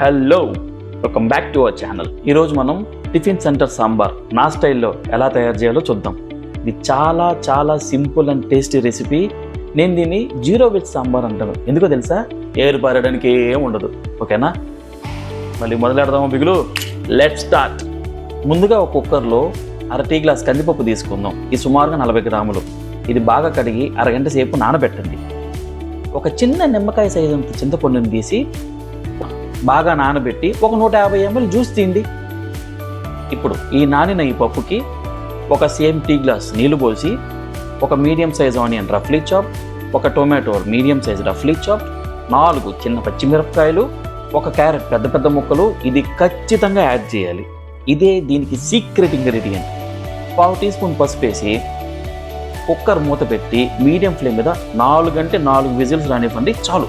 Hello welcome back to our channel ఈరోజు మనం tiffin centre sambar నా స్టైల్లో ఎలా తయారు చేయాలో చూద్దాం. ఇది చాలా చాలా సింపుల్ అండ్ టేస్టీ రెసిపీ. నేను దీన్ని జీరో వెజ్ సాంబార్ అంటాను. ఎందుకో తెలుసా? ఏరు పారడానికి ఏం ఉండదు. ఓకేనా? మళ్ళీ మొదలెడదాము బిగులు? లెట్ స్టార్ట్ ముందుగా ఒక కుక్కర్లో అర టీ గ్లాస్ కందిపప్పు తీసుకుందాం. ఇది సుమారుగా నలభై గ్రాములు. ఇది బాగా కడిగి అరగంట సేపు నానబెట్టండి. ఒక చిన్న నిమ్మకాయ సైజు చింతపండుని తీసి బాగా నానబెట్టి ఒక నూట యాభై ఎంఎల్ జ్యూస్ తీయండి ఇప్పుడు ఈ నానిన ఈ పప్పుకి ఒక సేమ్ టీ గ్లాస్ నీళ్ళు పోసి ఒక మీడియం సైజ్ ఆనియన్ రఫ్లీ చాప్ ఒక టొమాటో మీడియం సైజ్ రఫ్లీ చాప్ నాలుగు చిన్న పచ్చిమిరపకాయలు ఒక క్యారెట్ పెద్ద పెద్ద ముక్కలు ఇది ఖచ్చితంగా యాడ్ చేయాలి. ఇదే దీనికి సీక్రెట్ ఇంగ్రీడియంట్. పావు టీ స్పూన్ పసుపు వేసి కుక్కర్ మూత పెట్టి మీడియం ఫ్లేమ్ మీద నాలుగు అంటే నాలుగు విజిల్స్ రానివ్వండి చాలు.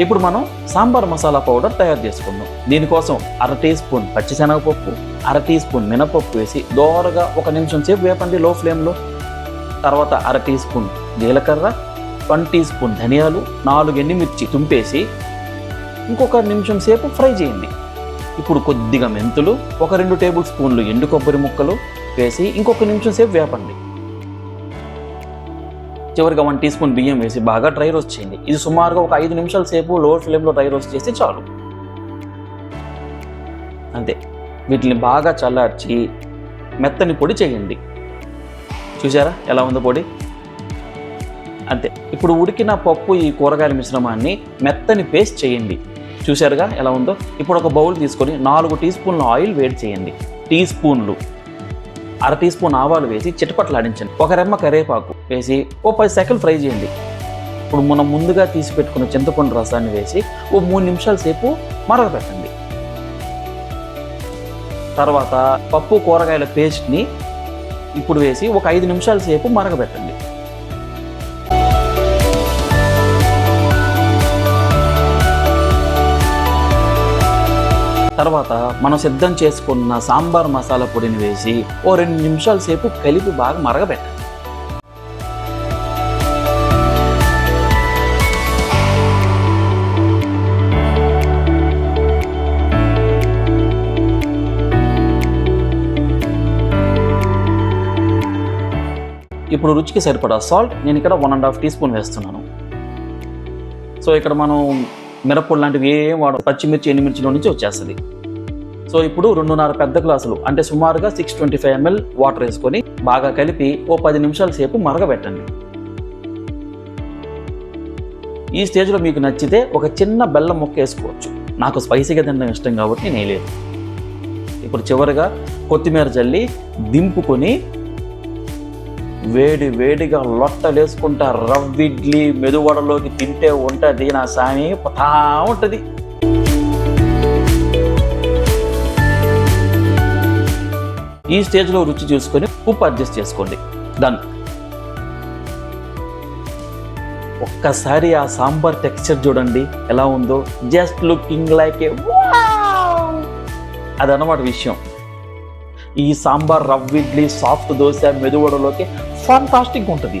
ఇప్పుడు మనం సాంబార్ మసాలా పౌడర్ తయారు చేసుకుందాం. దీనికోసం అర టీ స్పూన్ పచ్చిశనగపప్పు అర టీ స్పూన్ మినపప్పు వేసి దోరగా ఒక నిమిషం సేపు వేపండి లో. ఫ్లేమ్లో తర్వాత అర టీ స్పూన్ జీలకర్ర వన్ టీ స్పూన్ ధనియాలు నాలుగు ఎండుమిర్చి తుంపేసి ఇంకొక నిమిషం సేపు ఫ్రై చేయండి. ఇప్పుడు కొద్దిగా మెంతులు ఒక రెండు టేబుల్ స్పూన్లు ఎండు కొబ్బరి ముక్కలు వేసి ఇంకొక నిమిషం సేపు వేపండి. చివరిగా వన్ టీ స్పూన్ బియ్యం వేసి బాగా డ్రై రోస్ట్ చేయండి. ఇది సుమారుగా ఒక ఐదు నిమిషాల సేపు లో ఫ్లేమ్లో డ్రై రోస్ట్ చేస్తే చాలు. అంతే. వీటిని బాగా చల్లార్చి మెత్తని పొడి చేయండి. చూసారా ఎలా ఉందో పొడి? అంతే. ఇప్పుడు ఉడికిన పప్పు ఈ కూరగాయల మిశ్రమాన్ని మెత్తని పేస్ట్ చేయండి. చూశారుగా ఎలా ఉందో? ఇప్పుడు ఒక బౌల్ తీసుకొని నాలుగు టీ స్పూన్ల ఆయిల్ వేడి చేయండి. టీ స్పూన్లు అర టీ స్పూన్ ఆవాలు వేసి చిటపట్లాడించండి ఒక రెమ్మ కరివేపాకు వేసి ఓ పది సెకండ్ ఫ్రై చేయండి. ఇప్పుడు మనం ముందుగా తీసి పెట్టుకున్న చింతపండు రసాన్ని వేసి ఓ మూడు నిమిషాల సేపు మరగపెట్టండి. తర్వాత పప్పు కూరగాయల పేస్ట్ని ఇప్పుడు వేసి ఒక ఐదు నిమిషాల సేపు మరగపెట్టండి. తర్వాత మనం సిద్ధం చేసుకున్న సాంబార్ మసాలా పొడిని వేసి ఓ రెండు నిమిషాల సేపు కలిపి బాగా మరగబెట్టాలి. ఇప్పుడు రుచికి సరిపడా సాల్ట్ నేను ఇక్కడ one and half teaspoon వేస్తున్నాను. సో ఇక్కడ మనం మిరప్పొడి లాంటివి ఏం వాడ పచ్చిమిర్చి ఎండుమిర్చిలో నుంచి వచ్చేస్తుంది. సో ఇప్పుడు రెండున్నర పెద్ద గ్లాసులు అంటే సుమారుగా six twenty five ML water వేసుకొని బాగా కలిపి ఓ పది నిమిషాల సేపు మరగబెట్టండి. ఈ స్టేజ్లో మీకు నచ్చితే ఒక చిన్న బెల్లం ముక్క వేసుకోవచ్చు. నాకు స్పైసీగా తినడం ఇష్టం కాబట్టి నేను వేయలేదు ఇప్పుడు చివరిగా కొత్తిమీర జల్లి దింపుకొని వేడి వేడిగా లొట్టలేసుకుంటా రవ్విడ్లీ మెదువడలోకి తింటే ఉంటుంది నా సామి. పతా ఉంటుంది. ఈ స్టేజ్లో రుచి చూసుకొని ఉప్పు అడ్జస్ట్ చేసుకోండి. డన్ ఒక్కసారి ఆ సాంబార్ టెక్స్చర్ చూడండి. ఎలా ఉందో. జస్ట్ లుకింగ్ లైక్ ఏ అదనమాట విషయం. ఈ సాంబార్ రవ్ ఇడ్లీ సాఫ్ట్ దోశ మెదువడలోకి ఫాంటాస్టిక్ ఉంటుంది.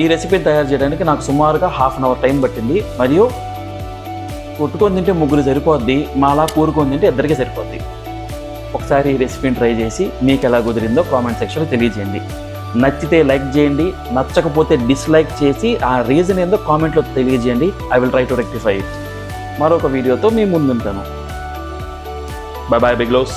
ఈ రెసిపీని తయారు చేయడానికి నాకు సుమారుగా హాఫ్ అన్ అవర్ టైం పట్టింది. మరియు కొట్టుకొని తింటే ముగ్గురు సరిపోద్ది మాలా కూరుకొని తింటే ఇద్దరికీ సరిపోద్ది. ఒకసారి ఈ రెసిపీని ట్రై చేసి మీకు ఎలా కుదిరిందో కామెంట్ సెక్షన్లో తెలియజేయండి. నచ్చితే లైక్ చేయండి నచ్చకపోతే డిస్లైక్ చేసి ఆ రీజన్ ఏందో కామెంట్లో తెలియజేయండి. I will try to rectify it మరొక వీడియోతో మీ ముందుంటాను. Bye bye బిగ్లోస్